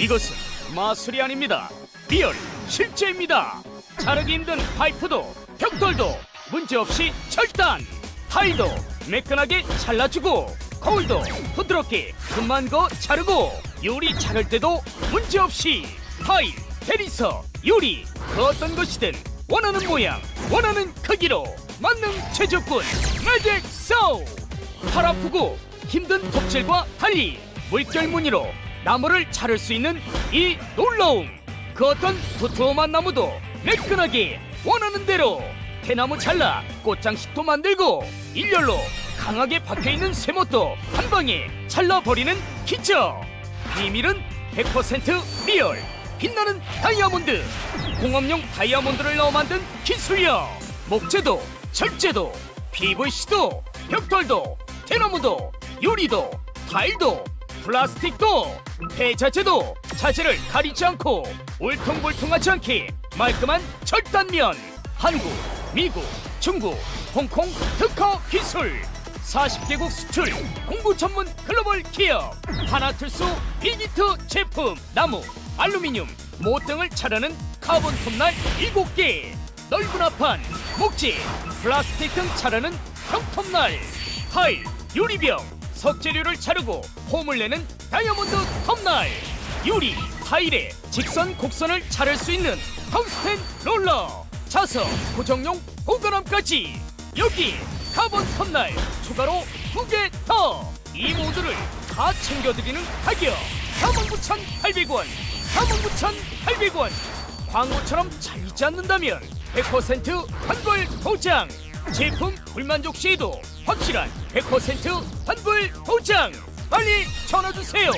이것은 마술이 아닙니다. 리얼 실제입니다. 자르기 힘든 파이프도 벽돌도 문제없이 절단. 타일도 매끈하게 잘라주고 거울도 부드럽게 금만 거 자르고 요리 자를 때도 문제없이 타일, 대리석, 요리 그 어떤 것이든 원하는 모양, 원하는 크기로 만능 제조꾼 매직 소우 팔 아프고 힘든 톱질과 달리 물결 무늬로 나무를 자를 수 있는 이 놀라움. 그 어떤 두툼한 나무도 매끈하게 원하는 대로 대나무 잘라 꽃장 식도 만들고 일렬로 강하게 박혀있는 쇠못도 한 방에 잘라버리는 기적 비밀은 100% 리얼 빛나는 다이아몬드. 공업용 다이아몬드를 넣어 만든 기술력 목재도 철제도 PVC도 벽돌도 대나무도 유리도 타일도 플라스틱도 폐자재도 자재를 가리지 않고 울퉁불퉁하지 않게 말끔한 절단면. 한국 미국 중국 홍콩 특허 기술. 40개국 수출 공구 전문 글로벌 기업. 하나툴소 비니트 제품 나무 알루미늄 모 등을 자르는 카본 톱날 7개. 넓은 합판 목재 플라스틱 등 자르는 평톱날. 타일 유리병 석재류를 자르고 홈을 내는 다이아몬드 톱날 유리 타일에 직선 곡선을 자를 수 있는 텅스텐 롤러. 자석 고정용 보관함까지. 여기 카본 톱날 추가로 두 개 더. 이 모두를 다 챙겨드리는 가격. 49,800원 49,800원. 광고처럼 잘리지 않는다면 100% 환불 보장 제품 불만족 시에도 확실한 100% 환불 보장. 빨리 전화주세요